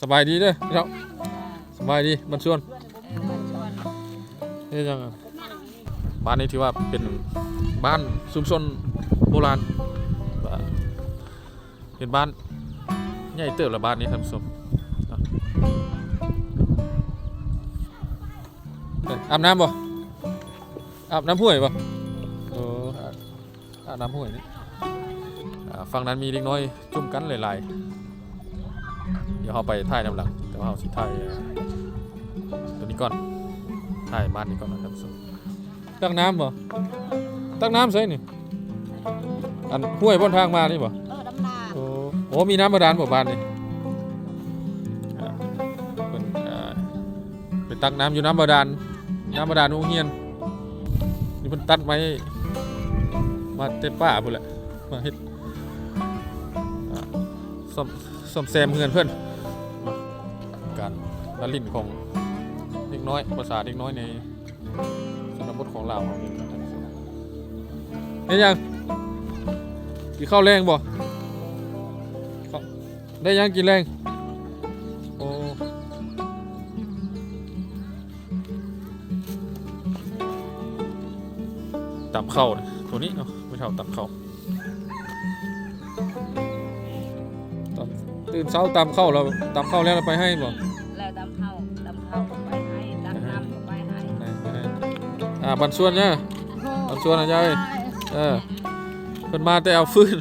สบายดีเด้อพี่น้องสบายดีบันชวนนี่ยังบ้านนี้ถือว่าเป็นบ้านชุมชนโบราณเป็นบ้านใหญ่เติบละบ้านนี้ท่านผู้ชมอาบน้ำบ่อาบน้ำห้วยบ่เอออาบน้ำห้วยนี่ฝั่งนั้นมีเด็กน้อยจุ่มกันหลายๆ ดี๋ยวเราไปถ่ายน้ำหลังแต่ว่าเราสิถ่ายเอ่อตัวนี้ก่อนถ่ายบ้านนี้ก่อนนะครับส่วนตั้งน้ำบ่ตั้งน้ำใส่นี่อันห้วยบนทางมานี่บ่เออดำนาโอ้โหมีน้ำบาดาลบ่บ้านนี่อ่าเพิ่นอ่าไปตักน้ำอยู่น้ำบาดาลน้ำบาดาลโรงเรียนนี่เพิ่นตัดไม้มาเต็มป่าพุ่นแหละมาเฮ็ดอ่าซ่อมซ่อมแซมเฮือนเพิ่น การละลิ่นของเด็กน้อยภาษาเด็กน้อยในชนบทของเราเห็นยังกินข้าวแรงบ่ได้ยังกินแรงโอ้ตับเข้าตัวนี้เนาะไม่เท่าตับเข้าตื่นเช้าตามเข้าเราตามเข้าแล้วเราไปให้บ่ อ่าบันส่วนเนี่ยเอาชวนน่อยยายเออเพิ่นมาแต่เอาฟืน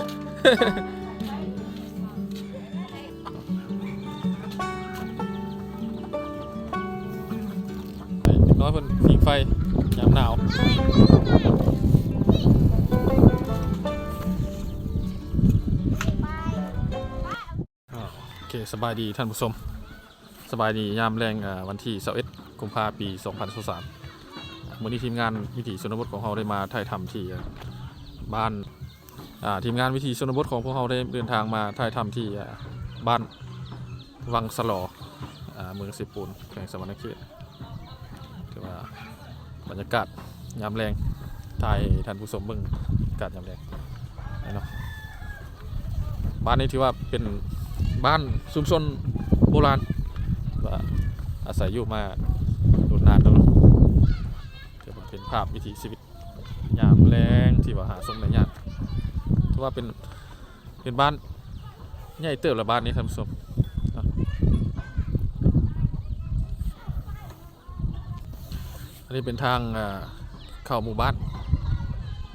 น้อยเพิ่นผิงไฟยามหนาวโอเคสบายดีท่านผู้ชม สบายดียามแรงวันที่21กุมภาพันธ์ปี 2023 วันนี้ทีมงานวิถีชนบทของเราได้มาถ่ายทำที่บ้านทีมงานวิถีชนบทของพวกเราได้เดินทางมาถ่ายทำที่บ้านวังสลออเมืองสิปูนแขวงสวรรณเขตถือว่าบรรยากาศยามแรงถ่ายท่านผู้ชมเบิ่งบรรยากาศยามแรงเนาะบ้านนี้ถือว่าเป็นบ้านชุมชนโบราณอาศัยอยู่มาโดนนานแล้วเนาะ ถือว่า เป็นภาพวิถีชีวิตยามแรงที่ว่าหาสมในยากถือว่าเป็นเป็นบ้านใหญ่เติบละบ้านนี้ท่านผู้ชมอันนี้เป็นทางเข้าหมู่บ้าน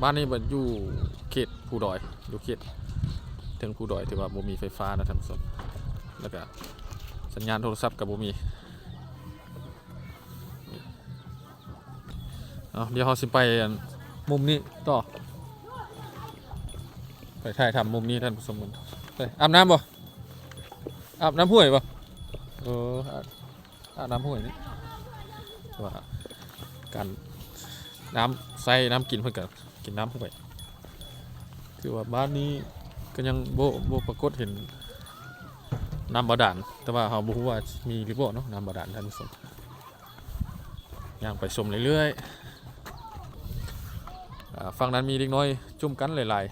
บ้านนี้มันอยู่เขตภูดอยอยู่เขตถึงภูดอยที่ว่าบ่มีไฟฟ้านะท่านผู้ชมแล้วก็สัญญาณโทรศัพท์กับบ่มี เอาเดี๋ยวเราสิไปมุมนี้ต่อ ไปถ่ายทำมุมนี้ท่านผู้ชมไปอาบน้ำบ่อาบน้ำห้วยบ่เอออาบน้ำห้วยนี่ว่าการน้ำใส่น้ำกินเพื่อนกันกินน้ำห้วยคือว่าบ้านนี้ก็ยังโบโบปรากฏเห็นน้ำบาดาลแต่ว่าเราบ่รู้ว่ามีรือบ่เนาะน้ำบาดาลท่านผู้ชมย่างไปชมเรื่อยๆ ฝั่งนั้นมีเด็กน้อยจุ่มกันหลาย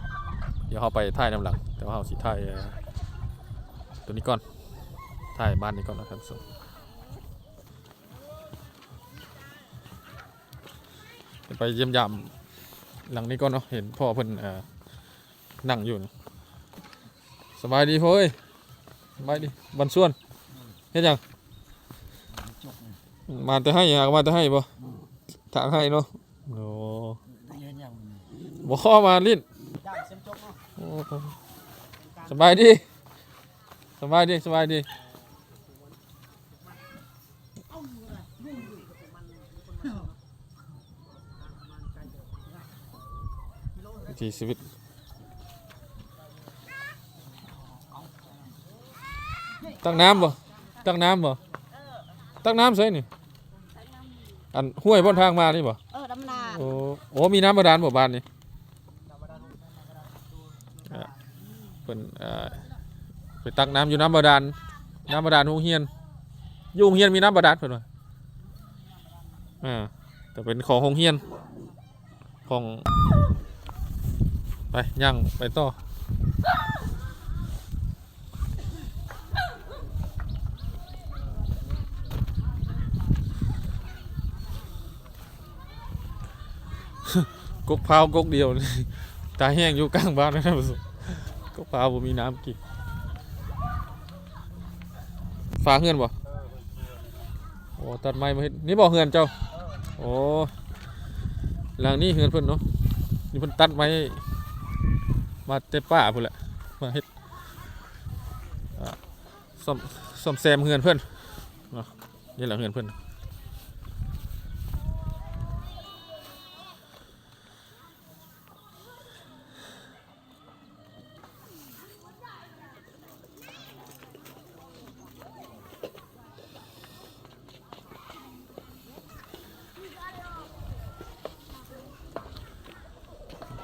ๆ เดี๋ยวเราไปถ่ายน้ำหลัง แต่ว่าเราสิถ่ายเอ่อตัวนี้ก่อนถ่ายบ้านนี้ก่อนนะครับส่วนไปเยี่ยมยามหลังนี้ก่อนเนาะเห็นพ่อเพิ่นเอ่อนั่งอยู่นะสบายดีพ่อเอ้ยสบายดีบันส่วนเฮ็ดหยังมาแต่ให้อยากมาแต่ให้บ่ทางให้เนาะโอ้ บ่ข้อมาลิ้นโอ้สบายดีสบายดีสบายดีวิถีชีวิตตั้งน้ำบ่ตั้งน้ำบ่ตั้งน้ำใส่นี่อันห้วยบนทางมานี่บ่เออดำนาโอ้โอ้มีน้ำบาดาลบ่บ้านนี่่นไปตักน้ำอยู่น้ำบาดาลน้ำบาดาลหงเฮียนอยู่โงเฮียนมีน้ำบาดาลเพิ่นว่าอ่าแต่เป็นของหงเฮียนของไปย่างไปต่อกุกเผากกเดียวตาแห้งอยู่กลางบ้านนะครับ กกพร้าวบ่มีน้ำกินฟ้าเฮือนบ่โอ้ตัดไม้มาเฮ็ดนี่บ่เฮือนเจ้าโอ้หลังนี้เฮือนเพิ่นเนาะนี่เพิ่นตัดไม้มาแต่ป่าพุ่นแหละมาเฮ็ดอ่าซ่อมซ่อมแซมเฮือนเพิ่นเนาะนี่แหละเฮือนเพิ่น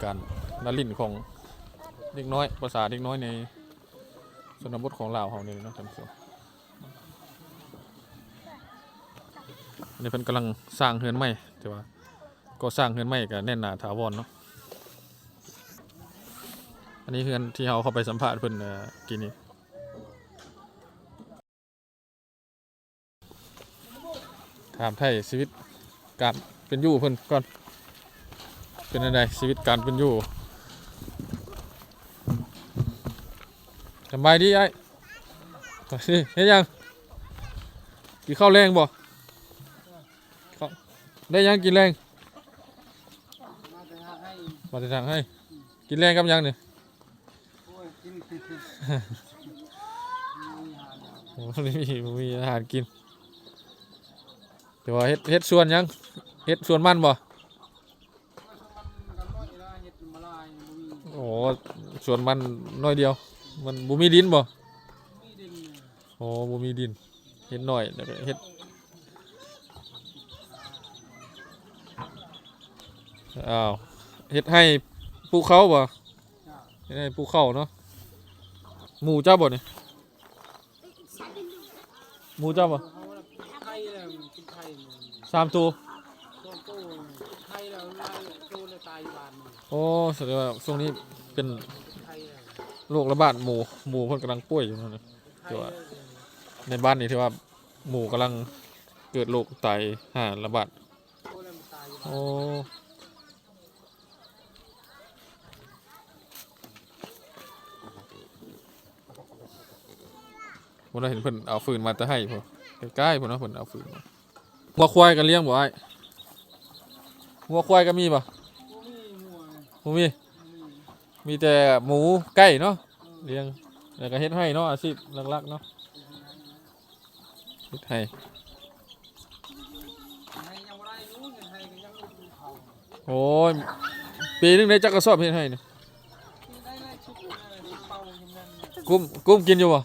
การ ละลิ่นของเด็กน้อยภาษาเด็กน้อยในชนบทของลาวเขานี่เนาะท่านผู้ชมอันนี้เพิ่นกำลังสร้างเฮือนใหม่แต่ว่าก็สร้างเฮือนใหม่กับแน่นหนาถาวรเนาะอันนี้เฮือนที่เราเข้าไปสัมภาษณ์เพิ่นเอ่อกินนี่ถามไทยชีวิตการเป็นอยู่เพิ่นก่อนเป็นอะไรชีวิตการเป็นอยู่ สบายดีไอ้ไปสิเฮ็ดยังกินข้าวแรงบ่ข้าวได้ยังกินแรงมาจะหาให้มาจะสั่งให้ กินแรงกับยังเนี่ยโอ้ยกินโอ้ไม่มีบ่มีอาหารกินแต่ว่าเฮ็ดเฮ็ดสวนยังเฮ็ดสวนมันบ่กันน้อยละเฮ็ดมาลายบ่มีโอ้สวนมันน้อยเดียว มันบ่มีดินบ่มีดินเลยโอ้บ่มีดินเฮ็ดน้อยแล้วก็เฮ็ดอ้าวเฮ็ดให้ปลูกเขาบ่จ้าเฮ็ดให้ปลูกเขาเนาะหมูเจ้าบ่นี่หมูเจ้าบ่เขาว่าไข่แล้วกินไข่เลยสามตัวต้นโตไข่แล้วลายโตเลยตายบานมันโอ้แสดงว่าช่วงนี้เป็นไข่แล้ว โรคระบาดหมูหมูเพิ่นกำลังป่วยอยู่นั่นน่ะไข่เดี๋ยวอะแล้วในบ้านนี้ที่ว่าหมูกำลังเกิดโรคไตห่าระบาดโตแล้วมันตายอยู่โอ้ผมได้เห็นเพิ่นเอาฟืนมาจะให้พอใกล้ๆพุ่นเนาะเพิ่นเอาฟืนมาวัวควายกันเลี้ยงบ่ไอ้วัวควายก็มีบ่บ่มีหัวบ่ มีแต่หมูไก่เนาะเลี้ยงแล้วก็เฮ็ดให้เนาะอาชีพหลักๆเนาะเฮ็ดให้โอ้ยปีนึงได้จักกระสอบเฮ็ดให้นี่ที่ได้เลยชุบเลยเป่าอย่างนั้นกุ้มกุ้มกินอยู่บ่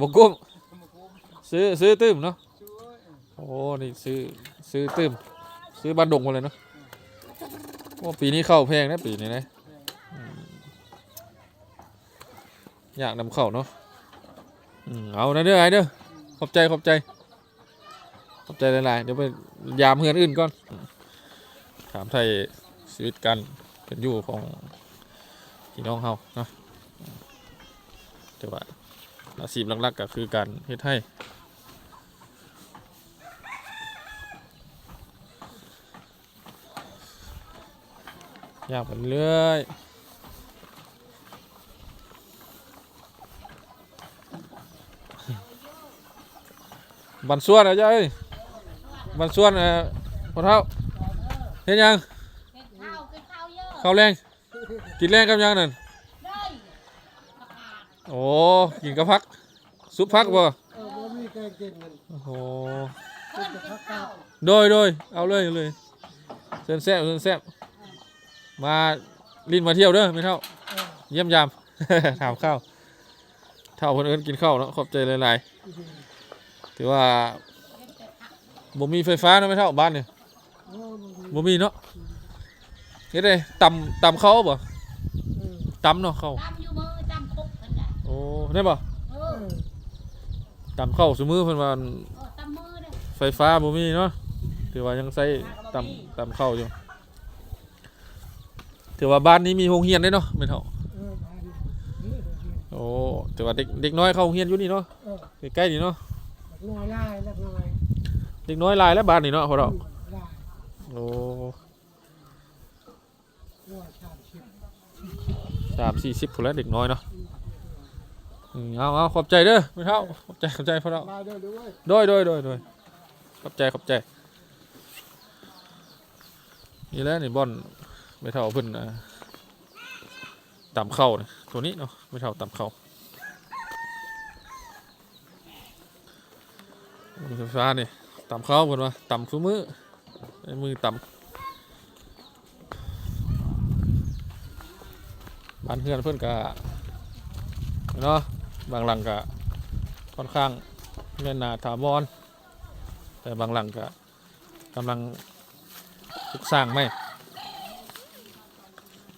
บ่กุ้มซื้อซื้อตื้มเนาะโอ้นี่ซื้อซื้อตื้มซื้อบ้านดงมาเลยเนาะ อ้ปีนี้เข้าแพงนะปีนี้นะอยากนำเข้าเนาะอืมเอานะเด้อไอ้เด้อขอบใจขอบใจ ขอบใจหลายๆเดี๋ยวไปยามเฮือนอื่นก่อน ถามไทยชีวิตการเป็นอยู่ของพี่น้องเฮาเนาะแต่ว่าอาชีพหลักๆก็คือการเฮ็ดให้ ยากไปเรื่อยบันส่วนเหรอะจ้าเอ้ยบันส่วนเอ่อพอเท่าเห็นยังเห็ดข้าวกินข้าวเยอะข้าวแรงกินแรงกับยังนั่นได้กระพาดโอ้กินกับพักซุปพักบ่เออบ่มีแกงกินมันโอ้โหเพิ่นกินข้าวโดยโดยเอาเลยเอาเลยเส้นแซ่บเส้นแซ่บ มาลินมาเที่ยวเด้อไม่เท่า เยี่ยมยามถามข้าวเท่าคนอื่นกินข้าวเนาะขอบใจหลายๆถือว่าเห็ดแต่ผักบ่มีไฟฟ้าเนาะไม่เท่าบ้านเนี่ยโอ้บ่มีบ่มีเนาะเฮ็ดได้ตำตำเขาบ่เออตำเนาะเขาตำอยู่มือตำคุกเพิ่นได้โอ้ได้บ่เอเอออตำเข้าซุมือเพิ่นว่าเออตำมือเด้อไฟฟ้าบ่มีเนาะถือว่ายังใช้ตำตำเข้าอยู่ ถือว่าบ้านนี้มีโรงเรียนได้เนาะไม่เท่าโอ้ถือว่าเด็กเด็กน้อยเข้าโรงเรียนอยู่นี่เนาะใกล้ๆนี่เนาะเด็กน้อยลายแล้วบ้านนี่เนาะพอเราโอ้สามสี่สิบคนแล้วเด็กน้อยเนาะเอาเอาขอบใจเด้อไม่เท่าขอบใจขอบใจพอเราด้วยด้วยด้วยด้วยขอบใจขอบใจนี่แหละนี่บอล ไม่เท่าเพิ่นอ่าต่ำเข้านะตัวนี้เนาะไม่เท่าต่ำเข้ามีไฟฟ้านี่ต่ำเข้าเพิ่นว่าต่ำคือมือไอ้มือต่ำบ้านเพื่อนเพิ่นกะเนาะบางหลังกะค่อนข้างแม่นหนาถาวรแต่บางหลังก็กำลังสร้างไม่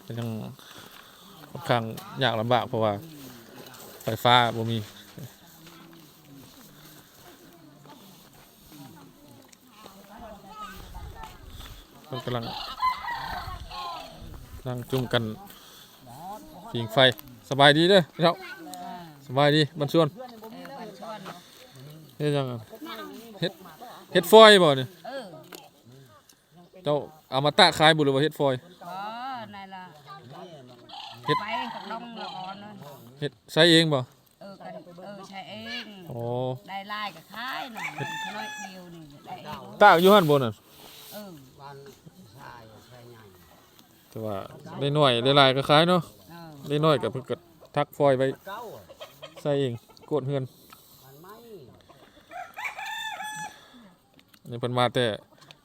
เป็ยังค่อนข้างยากลำบากเพราะว่าไฟฟ้าบ่มีเรากำลังนั่งจุ่มกันผิงไฟสบายดีเด้อพี่น้องสบายดีบรรชวนเฮ็ดยังเฮ็ดเฮ็ดฟอยบ่เนี่ยเจ้าเอามาตะขายบุหรือว่าเฮ็ดฟอย เฮ็ด ไปกับน้องละก่อนเนาะเฮ็ดใช้เองบ่เออกันเออใช้เองโอ้ได้ลายกับขายหน่อยน้อยเดียวนี่ได้เองตากอยู่หั่นบ่น่ะเออวันชายชายใหญ่แต่ว่าได้น้อยได้หลายก็ขายเนาะเออได้น้อยก็เพิ่นก็ทักฟอยล์ไว้เก้าใส่เองโกดเฮือนมันไม่อันนี่เพิ่นมาแต่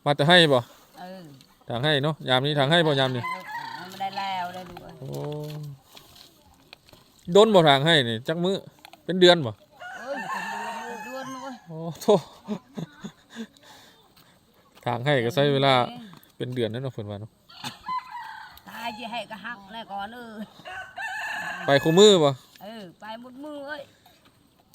มาแต่ให้บ่เออทางให้เนาะยามนี้ทางให้บ่ยามนี้เออมันได้ แล้วได้ดูโอ้โดนบ่ทางให้นี่จักมื้อเป็นเดือนบ่เอ้ยเป็นเดือนเป็นเดือนเว้ยโอ้โธ่ทางให้ก็ใช้เวลาเป็นเดือนนั่นเนาะเพิ่นว่าเนาะตายจะให้ก็หักแน่ก่อนเออไปคู่มือบ่เออไปหมดมือเอ้ย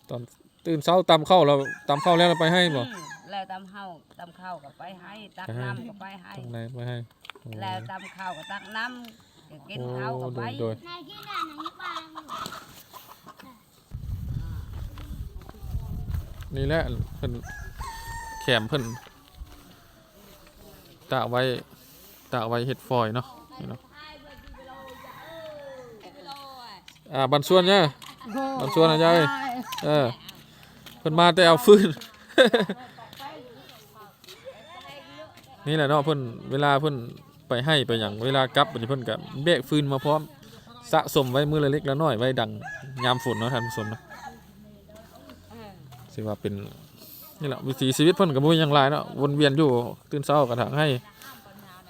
ตอนตื่นเช้าตำเข้าแล้วตำเข้าแล้วเราไปให้บ่อืมแล้วตำเฮาตำข้าวก็ไปให้ตักน้ำก็ไปให้ ตรงไหนไปให้โอ้แล้วตำข้าวก็ตักน้ำ ก็กินโอ้ข้าวก็โดไปยโดยนี่แหละเพิ่นแขมเพิ่นตากไว้ตากไว้เฮ็ดฟอยล์เนาะนี่เนาะอ่าบันส่วนเนี่ยบันส่วนนะยายเออเพิ่นมาแต่เอาฟืน นี่แหละเนาะเพิ่นเวลาเพิ่น ไปให้ไปหยังเวลากลับบัดนี้เพิ่นก็แบกฟืนมาพร้อมสะสมไว้มือละเล็กละน้อยไว้ดังยามฝนเนาะท่านผู้ชมนะสิว่าเป็นนี่แหละวิถีชีวิตเพิ่นก็บ่มีหยังหลายเนาะวนเวียนอยู่ตื่นเช้าก็ทางให้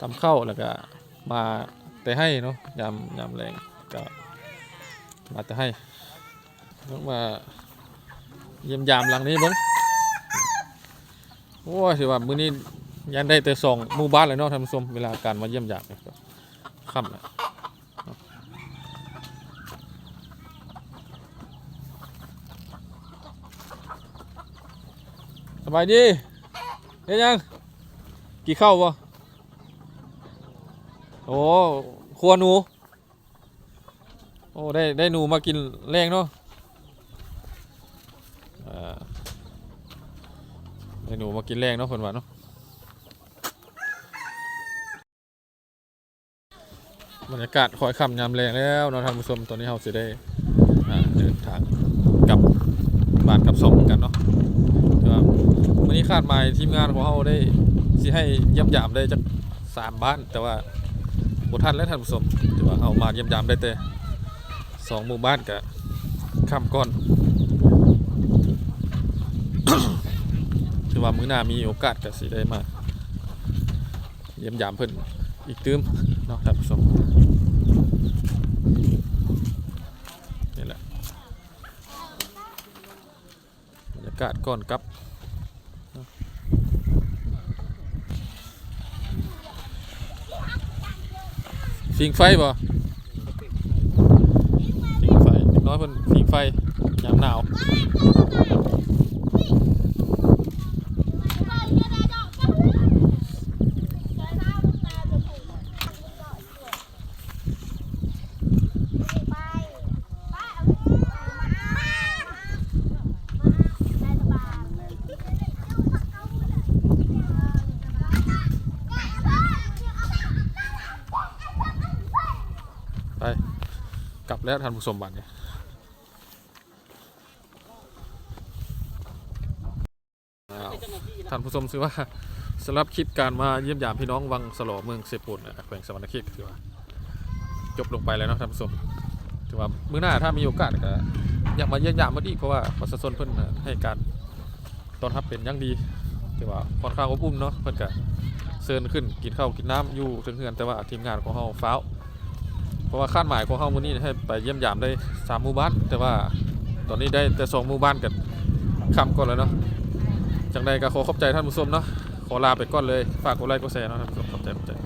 ทำข้าวแล้วก็มาแต่ให้เนาะยามยามแรงก็มาแต่ให้ต้องมาเยี่ยมยามหลังนี้บิ่งโอ้ยสิว่ามื้อนี้ ยันได้แต่สองหมู่บ้านเลยเนาะท่านผู้ชมเวลาการมาเยี่ยมยามเนี่ยก็ค่ำแล้วเนาะสบายดีเฮ็ดยัง กี่เข้าวบ่โอ้ครัวหนู โอ้ ได้ ได้หนูมากินแรงเนาะได้หนูมากินแรงเนาะเพิ่นว่าเนาะ บรรยากาศคอยคำยามแรงแล้วเนาะท่านผู้ชมตอนนี้เราจะได้เดินทางกลับบ้านกลับสองกันเนาะแต่วันนี้คาดหมายทีมงานของเราได้สิให้เยี่ยมยามได้จากสามบ้าน แต่ว่าบุทันและท่านผู้ชมแต่ว่าเอามาเยี่ยมยามได้แต่สองหมู่บ้านกับข้ามก้อนถือว่ามื้อหน้ามีโอกาสก็สิได้มาเยี่ยมยามเพิ่น อีกตืมเนาะท่านผู้ชมนี่แหละบรรยากาศก่อนกลับเนาะฟิงไฟบ่ฟิงไฟเด็กน้อยเพิ่นฟิงไฟยามหนาวไป และท่านผู้ชมบัตรเนี่ยอ้าวท่านผู้ชมซื้อว่าสำหรับคลิปการมาเยี่ยมยามพี่น้องวังสลอเมืองเสปุนแขวงสวรรณเขตถือว่า จบลงไปแล้วเนาะท่านผู้ชมถือว่ามื้อหน้าถ้ามีโอกาสก็อยากมาเยี่ยมยามมาอีกเพราะว่าประชาชนเพิ่นน่ะให้การต้อนรับเป็นอย่างดีถือว่าค่อนข้างอบอุ่นเนาะเพิ่นก็เชิญขึ้นกินข้าวกินน้ำอยู่ถึงเฮือนแต่ว่าทีมงานของเฮาฟ้าวเพ ราะว่าคาดหมายของเฮามื้อนี้ให้ไปเยี่ยมยามได้สามหมู่บ้านแต่ว่าตอนนี้ได้แต่สองหมู่บ้านกันคำก่อนแล้วเนาะจังใดก็ขอขอบใจท่านผู้ชมเนาะขอลาไปก่อนเลยฝากกดไลค์กดแชร์เนาะท่านผู้ชมขอบใจขอบใจ